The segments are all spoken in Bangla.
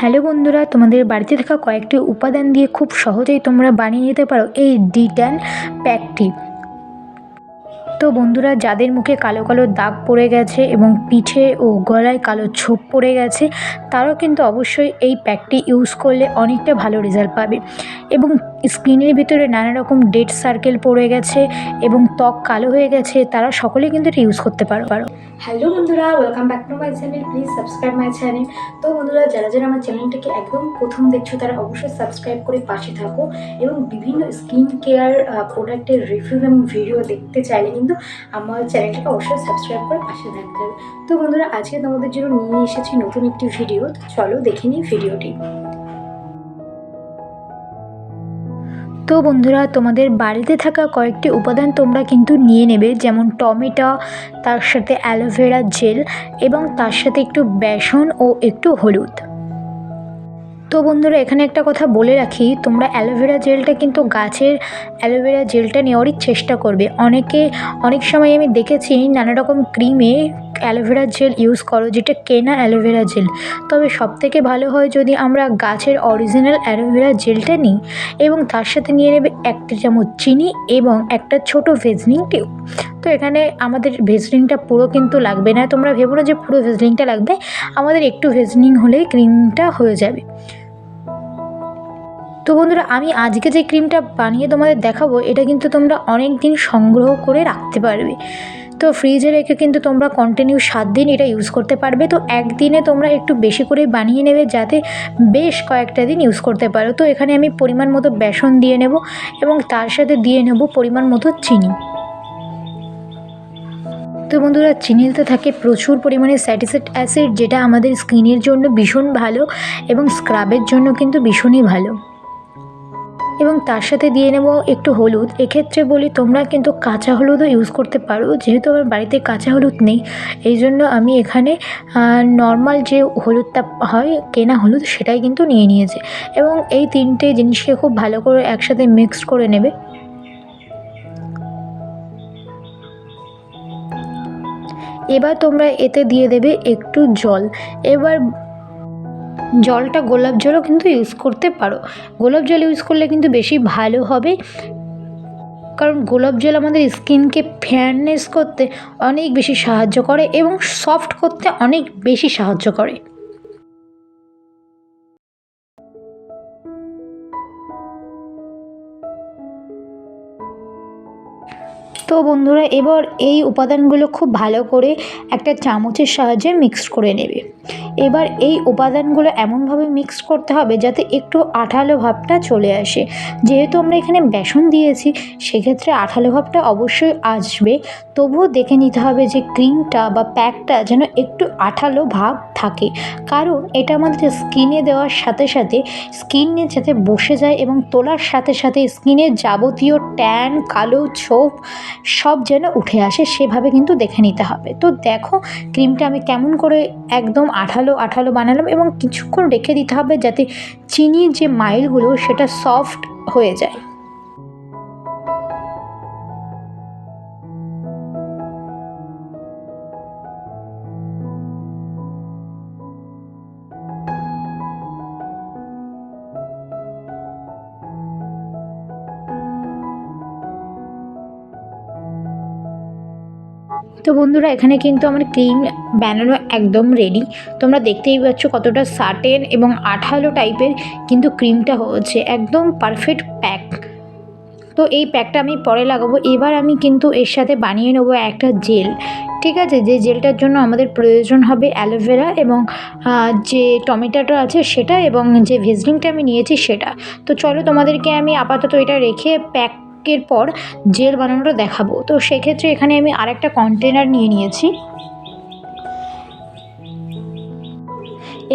হ্যালো বন্ধুরা, তোমাদের বাড়িতে থাকা কয়েকটি উপাদান দিয়ে খুব সহজেই তোমরা বানিয়ে নিতে পারো এই ডি ট্যান প্যাকটি। তো বন্ধুরা, যাদের মুখে কালো কালো দাগ পড়ে গেছে এবং পিঠে ও গলায় কালো ছোপ পড়ে গেছে, তারাও কিন্তু অবশ্যই এই প্যাকটি ইউজ করলে অনেকটা ভালো রেজাল্ট পাবে। এবং স্কিনের ভিতরে নানা রকম ডেড সার্কেল পড়ে গেছে এবং ত্বক কালো হয়ে গেছে, তারা সকলেই কিন্তু এটা ইউজ করতে পারো। পারো হ্যালো বন্ধুরা welcome back to my channel please subscribe my channel তো বন্ধুরা, যারা যারা আমার চ্যানেলটাকে একদম প্রথম দেখছ, তারা অবশ্যই সাবস্ক্রাইব করে পাশে থাকো এবং বিভিন্ন স্কিন কেয়ার প্রোডাক্টের রিভিউ এবং ভিডিও দেখতে চাইলে কিন্তু আমার চ্যানেলটাকে অবশ্যই সাবস্ক্রাইব করে পাশে থাকতে হবে। তো বন্ধুরা, আজকে তোমাদের জন্য নিয়ে এসেছি নতুন একটি ভিডিও চলো দেখে নিই ভিডিওটি তো বন্ধুরা, তোমাদের বাড়িতে থাকা কয়েকটি উপাদান তোমরা কিন্তু নিয়ে নেবে, যেমন টমেটো, তার সাথে অ্যালোভেরা জেল এবং তার সাথে একটু বেসন ও একটু হলুদ। তো বন্ধুরা, এখানে একটা কথা বলে রাখি, তোমরা অ্যালোভেরা জেলটা কিন্তু গাছের অ্যালোভেরা জেলটা নেওয়ারই চেষ্টা করবে। অনেকে, অনেক সময় আমি দেখেছি নানা রকম ক্রিমে অ্যালোভেরা জেল ইউজ করো, যেটা কেনা অ্যালোভেরা জেল। তবে সবথেকে ভালো হয় যদি আমরা গাছের অরিজিনাল অ্যালোভেরা জেলটা নিই এবং তার সাথে নিয়ে নেবে একটা চামচ চিনি এবং একটা ছোট ভেজনিং টিউব। তো এখানে আমাদের ভেজলিংটা পুরো কিন্তু লাগবে না, তোমরা ভেবো না যে পুরো ভেজলিংটা লাগবে, আমাদের একটু ভেজলিং হলেই ক্রিমটা হয়ে যাবে। তো বন্ধুরা, আমি আজকে যে ক্রিমটা বানিয়ে তোমাদের দেখাবো, এটা কিন্তু তোমরা অনেক দিন সংগ্রহ করে রাখতে পারবে। তো ফ্রিজে রেখে কিন্তু তোমরা কন্টিনিউ সাত দিন এটা ইউজ করতে পারবে। তো একদিনে তোমরা একটু বেশি করে বানিয়ে নেবে যাতে বেশ কয়েকটা দিন ইউজ করতে পারো। তো এখানে আমি পরিমাণ মতো বেসন দিয়ে নেব এবং তার সাথে দিয়ে নেব পরিমাণ মতো চিনি। তো বন্ধুরা চিনিতে থাকে প্রচুর পরিমাণে স্যাটিসাইড অ্যাসিড যেটা আমাদের স্কিনের জন্য ভীষণ ভালো এবং স্ক্রাবের জন্য কিন্তু ভীষণই ভালো। এবং তার সাথে দিয়ে নেব একটু হলুদ। এক্ষেত্রে বলি, তোমরা কিন্তু কাঁচা হলুদও ইউজ করতে পারো। যেহেতু আমার বাড়িতে কাঁচা হলুদ নেই, এই জন্য আমি এখানে নর্মাল যে হলুদটা হয়, কেনা হলুদ, সেটাই কিন্তু নিয়ে নিয়েছি। এবং এই তিনটে জিনিসকে খুব ভালো করে একসাথে মিক্সড করে নেবে। এবার তোমরা এতে দিয়ে দেবে একটু জল। এবার জলটা গোলাপ জলও কিন্তু ইউজ করতে পারো। গোলাপ জল ইউজ করলে কিন্তু বেশি ভালো হবে। কারণ গোলাপ জল আমাদের স্কিনকে ফেয়ারনেস করতে অনেক বেশি সাহায্য করে এবং সফট করতে অনেক বেশি সাহায্য করে। বন্ধুরা, এবার এই উপাদানগুলো খুব ভালো করে একটা চামচের সাহায্যে মিক্সড করে নেবে। এবার এই উপাদানগুলো এমনভাবে মিক্স করতে হবে যাতে একটু আঠালো ভাবটা চলে আসে। যেহেতু আমরা এখানে বেসন দিয়েছি, সেক্ষেত্রে আঠালো ভাবটা অবশ্যই আসবে। তবুও দেখে নিতে হবে যে ক্রিমটা বা প্যাকটা যেন একটু আঠালো ভাব থাকে। কারণ এটা আমাদের স্কিনে দেওয়ার সাথে সাথে স্কিনে যাতে বসে যায় এবং তোলার সাথে সাথে স্কিনের যাবতীয় ট্যান কালো ছোপ সব যেন উঠে আসে সেভাবে কিন্তু দেখে নিতে হবে। তো দেখো ক্রিমটা আমি কেমন করে একদম আঠালো আঠালো বানালাম এবং কিছুক্ষণ রেখে দিতে হবে যাতে চিনির যে মাইলগুলো সেটা সফট হয়ে যায়। তো বন্ধুরা, এখানে কিন্তু আমার ক্রিম বানানো একদম রেডি তোমরা দেখতেই পাচ্ছ কতটা সাটেন এবং আঠালো টাইপের কিন্তু ক্রিমটা হচ্ছে। একদম পারফেক্ট প্যাক তো এই প্যাকটা আমি পরে লাগাবো। এবার আমি কিন্তু এর সাথে বানিয়ে নেব একটা জেল ঠিক আছে? যে জেলটার জন্য আমাদের প্রয়োজন হবে অ্যালোভেরা এবং যে টমেটোটা আছে সেটা এবং যে ভেজলিংটা আমি নিয়েছি সেটা। তো চলো তোমাদেরকে আমি আপাতত এটা রেখে প্যাক এর পর জেল বানানোটা দেখাবো। তো সেক্ষেত্রে এখানে আমি আরেকটা কন্টেনার নিয়ে নিয়েছি।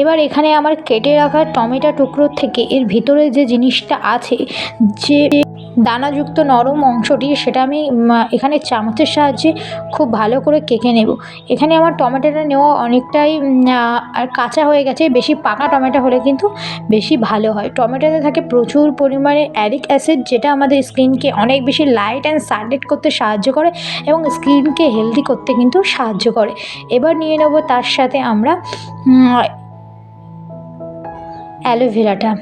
এবার এখানে আমার কেটে রাখা টমেটো টুকরো থেকে এর ভিতরে যে জিনিসটা আছে, যে দানাযুক্ত নরম অংশটি, সেটা আমি এখানে চামচের সাহায্যে খুব ভালো করে কেকে নেব। এখানে আমার টমেটোটা নেওয়া অনেকটাই আর কাঁচা হয়ে গেছে, বেশি পাকা টমেটো হলে কিন্তু বেশি ভালো হয়। টমেটোতে থাকে প্রচুর পরিমাণে অ্যারিক অ্যাসিড, যেটা আমাদের স্কিনকে অনেক বেশি লাইট অ্যান্ড সানডেড করতে সাহায্য করে এবং স্কিনকে হেলদি করতে কিন্তু সাহায্য করে। এবার নিয়ে নেব তার সাথে আমরা অ্যালোভেরাটা।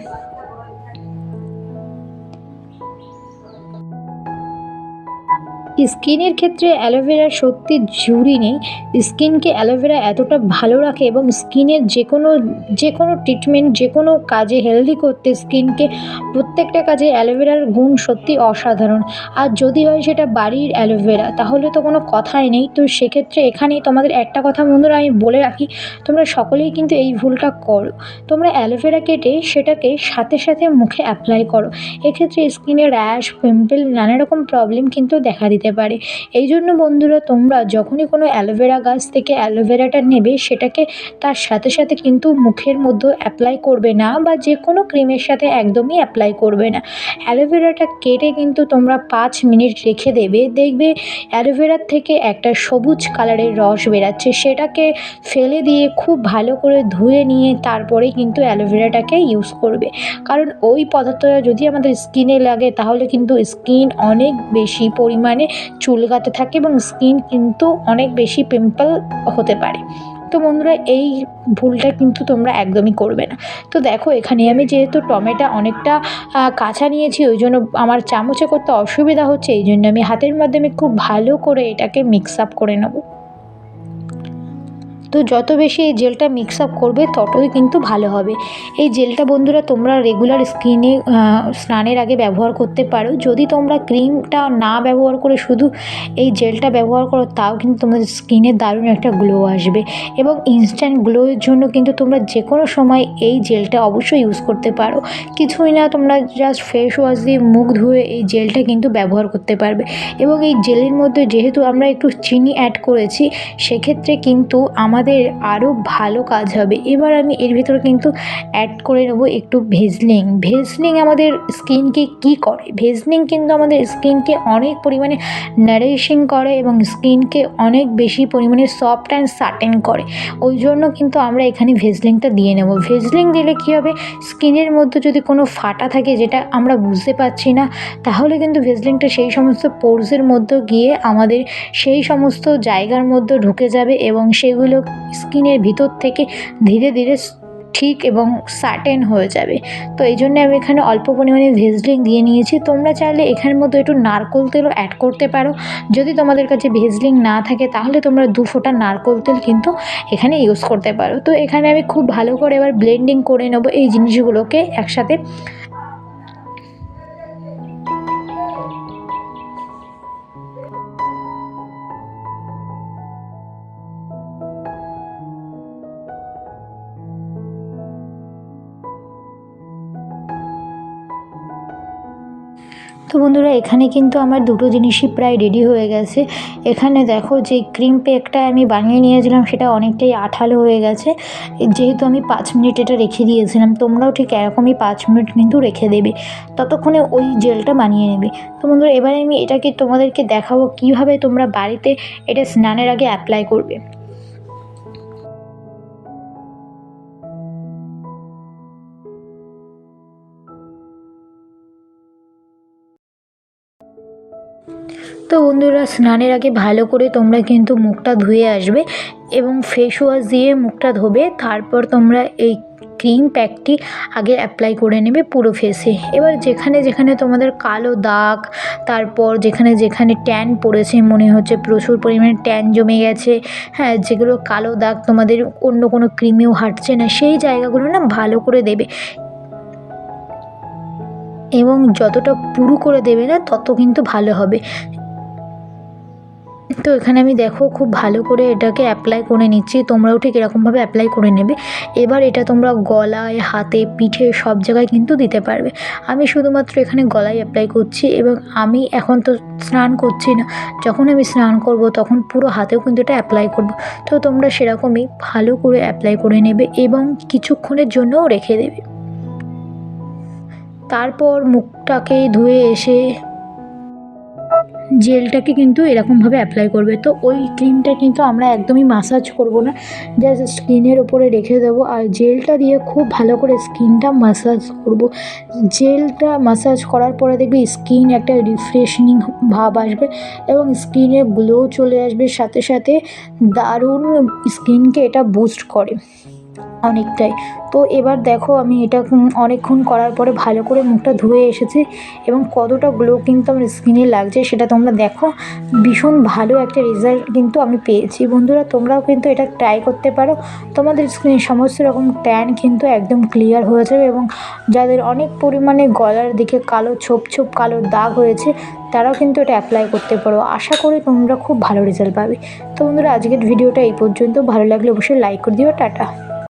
স্কিনের ক্ষেত্রে অ্যালোভেরার সত্যি জুড়ি নেই। স্কিনকে অ্যালোভেরা এতটা ভালো রাখে এবং স্কিনের যে কোনো যে কোনো ট্রিটমেন্ট যে কোনো কাজে হেলদি করতে স্কিনকে প্রত্যেকটা কাজে অ্যালোভেরার গুণ সত্যি অসাধারণ। আর যদি হয় সেটা বাড়ির অ্যালোভেরা, তাহলে তো কোনো কথাই নেই। তো সেক্ষেত্রে এখানেই তোমাদের একটা কথা বন্ধুরা আমি বলে রাখি, তোমরা সকলেই কিন্তু এই ভুলটা করো। তোমরা অ্যালোভেরা কেটে সেটাকে সাথে সাথে মুখে অ্যাপ্লাই করো। এক্ষেত্রে স্কিনে র্যাশ পিম্পল নানা রকম প্রবলেম কিন্তু দেখা দিতে পারে। এই জন্য বন্ধুরা, তোমরা যখনই কোনো অ্যালোভেরা গাছ থেকে অ্যালোভেরাটা নেবে, সেটাকে তার সাথে সাথে কিন্তু মুখের মধ্যে অ্যাপ্লাই করবে না বা যে কোনো ক্রিমের সাথে একদমই অ্যাপ্লাই করবে না। অ্যালোভেরাটা কেটে কিন্তু তোমরা পাঁচ মিনিট রেখে দেবে। দেখবে অ্যালোভেরার থেকে একটা সবুজ কালারের রস বেরাচ্ছে। সেটাকে ফেলে দিয়ে খুব ভালো করে ধুয়ে নিয়ে তারপরে কিন্তু অ্যালোভেরাটাকে ইউজ করবে। কারণ ওই পদার্থটা যদি আমাদের স্কিনে লাগে, তাহলে কিন্তু স্কিন অনেক বেশি পরিমাণে চুলকাতে থাকে এবং স্কিন কিন্তু অনেক বেশি পিম্পল হতে পারে। তো বন্ধুরা, এই ভুলটা কিন্তু তোমরা একদমই করবে না। তো দেখো, এখানে আমি যেহেতু টমেটো অনেকটা কাঁচা নিয়েছি, ওই জন্য আমার চামচে করতে অসুবিধা হচ্ছে, এই জন্য আমি হাতের মাধ্যমে খুব ভালো করে এটাকে মিক্স আপ করে নেব। তো যত বেশি এই জেলটা মিক্স আপ করবে, ততই কিন্তু ভালো হবে। এই জেলটা বন্ধুরা তোমরা রেগুলার স্কিনে স্নানের আগে ব্যবহার করতে পারো। যদি তোমরা ক্রিমটা না ব্যবহার করে শুধু এই জেলটা ব্যবহার করো, তাও কিন্তু তোমাদের স্কিনে দারুণ একটা গ্লো আসবে। এবং ইনস্ট্যান্ট গ্লোয়ের জন্য কিন্তু তোমরা যে কোনো সময় এই জেলটা অবশ্যই ইউজ করতে পারো। কিছুই না, তোমরা জাস্ট ফেস ওয়াশ দিয়ে মুখ ধুয়ে এই জেলটা কিন্তু ব্যবহার করতে পারবে। এবং এই জেলের মধ্যে যেহেতু আমরা একটু চিনি অ্যাড করেছি, সেক্ষেত্রে কিন্তু আমাদের আরও ভালো কাজ হবে। এবার আমি এর ভিতরে কিন্তু অ্যাড করে নেব একটু ভেজলিং। ভেজলিং আমাদের স্কিনকে কি করে? ভেজলিং কিন্তু আমাদের স্কিনকে অনেক পরিমাণে নারিশিং করে এবং স্কিনকে অনেক বেশি পরিমাণে সফট অ্যান্ড সাটেন করে। ওই জন্য কিন্তু আমরা এখানে ভেজলিংটা দিয়ে নেব। ভেজলিং দিলে কী হবে? স্কিনের মধ্যে যদি কোনো ফাটা থাকে যেটা আমরা বুঝতে পারছি না, তাহলে কিন্তু ভেজলিংটা সেই সমস্ত পোর্সের মধ্যে গিয়ে আমাদের সেই সমস্ত জায়গার মধ্যে ঢুকে যাবে এবং সেগুলো স্কিনের ভিতর থেকে ধীরে ধীরে ঠিক এবং সার্টেন হয়ে যাবে। তো এই জন্য আমি এখানে অল্প পরিমাণে ভেজলিং দিয়ে নিয়েছি। তোমরা চাইলে এখানের মধ্যে একটু নারকোল তেলও অ্যাড করতে পারো। যদি তোমাদের কাছে ভেজলিং না থাকে, তাহলে তোমরা দু ফোঁটা নারকোল তেল কিন্তু এখানে ইউজ করতে পারো। তো এখানে আমি খুব ভালো করে এবার ব্লেন্ডিং করে নেব এই জিনিসগুলোকে একসাথে। তো বন্ধুরা, এখানে কিন্তু আমার দুটো জিনিসই প্রায় রেডি হয়ে গেছে। এখানে দেখো যে ক্রিম পেকটা আমি বানিয়ে নিয়েছিলাম, সেটা অনেকটাই আঠালো হয়ে গেছে। যেহেতু আমি পাঁচ মিনিট এটা রেখে দিয়েছিলাম, তোমরাও ঠিক এরকমই পাঁচ মিনিট কিন্তু রেখে দেবে। ততক্ষণে ওই জেলটা বানিয়ে নেবে। তো বন্ধুরা, এবারে আমি এটাকে তোমাদেরকে দেখাবো কীভাবে তোমরা বাড়িতে এটা স্নানের আগে অ্যাপ্লাই করবে। তো বন্ধুরা, স্নানের আগে ভালো করে তোমরা কিন্তু মুখটা ধুয়ে আসবে এবং ফেস ওয়াশ দিয়ে মুখটা ধোবে। তারপর তোমরা এই ক্রিম প্যাকটি আগে অ্যাপ্লাই করে নেবে পুরো ফেসে এবার যেখানে যেখানে তোমাদের কালো দাগ, তারপর যেখানে যেখানে ট্যান পড়েছে, মনে হচ্ছে প্রচুর পরিমাণে ট্যান জমে গেছে হ্যাঁ যেগুলো কালো দাগ তোমাদের অন্য কোনো ক্রিমেও হাঁটছে না, সেই জায়গাগুলো না ভালো করে দেবে। এবং যতটা পুরু করে দেবে না, তত কিন্তু ভালো হবে। তো এখানে আমি দেখো খুব ভালো করে এটাকে অ্যাপ্লাই করে নিচ্ছি। তোমরাও ঠিক এরকমভাবে অ্যাপ্লাই করে নেবে। এবার এটা তোমরা গলায়, হাতে, পিঠে সব জায়গায় কিন্তু দিতে পারবে। আমি শুধুমাত্র এখানে গলায় অ্যাপ্লাই করছি এবং আমি এখন তো স্নান করছি না। যখন আমি স্নান করব, তখন পুরো হাতেও কিন্তু এটা অ্যাপ্লাই করব। তো তোমরা সেরকমই ভালো করে অ্যাপ্লাই করে নেবে এবং কিছুক্ষণের জন্যও রেখে দেবে। তারপর মুখটাকে ধুয়ে এসে জেলটাকে কিন্তু এরকমভাবে অ্যাপ্লাই করবে। তো ওই ক্রিমটা কিন্তু আমরা একদমই মাসাজ করব না জাস্ট স্কিনের ওপরে রেখে দেবো। আর জেলটা দিয়ে খুব ভালো করে স্কিনটা মাসাজ করব। জেলটা মাসাজ করার পরে দেখবে স্কিন একটা রিফ্রেশনিং ভাব আসবে এবং স্কিনে গ্লো চলে আসবে। সাথে সাথে দারুণ স্কিনকে এটা বুস্ট করে। অনেকটাই। তো এবার দেখো আমি এটা অনেকক্ষণ করার পরে ভালো করে মুখটা ধুয়ে এসেছি এবং কতটা গ্লো কিন্তু আমার স্কিনে লাগছে সেটা তোমরা দেখো। ভীষণ ভালো একটা রেজাল্ট কিন্তু আমি পেয়েছি। বন্ধুরা, তোমরাও কিন্তু এটা ট্রাই করতে পারো। তোমাদের স্কিনে সমস্ত রকম ট্যান কিন্তু একদম ক্লিয়ার হয়ে যাবে এবং যাদের অনেক পরিমাণে গলার দিকে কালো ছোপ ছোপ কালো দাগ হয়েছে, তারাও কিন্তু এটা অ্যাপ্লাই করতে পারো। আশা করি তোমরা খুব ভালো রেজাল্ট পাবে। তো বন্ধুরা, আজকের ভিডিওটা এই পর্যন্ত। ভালো লাগলে অবশ্যই লাইক করে দিও। টাটা।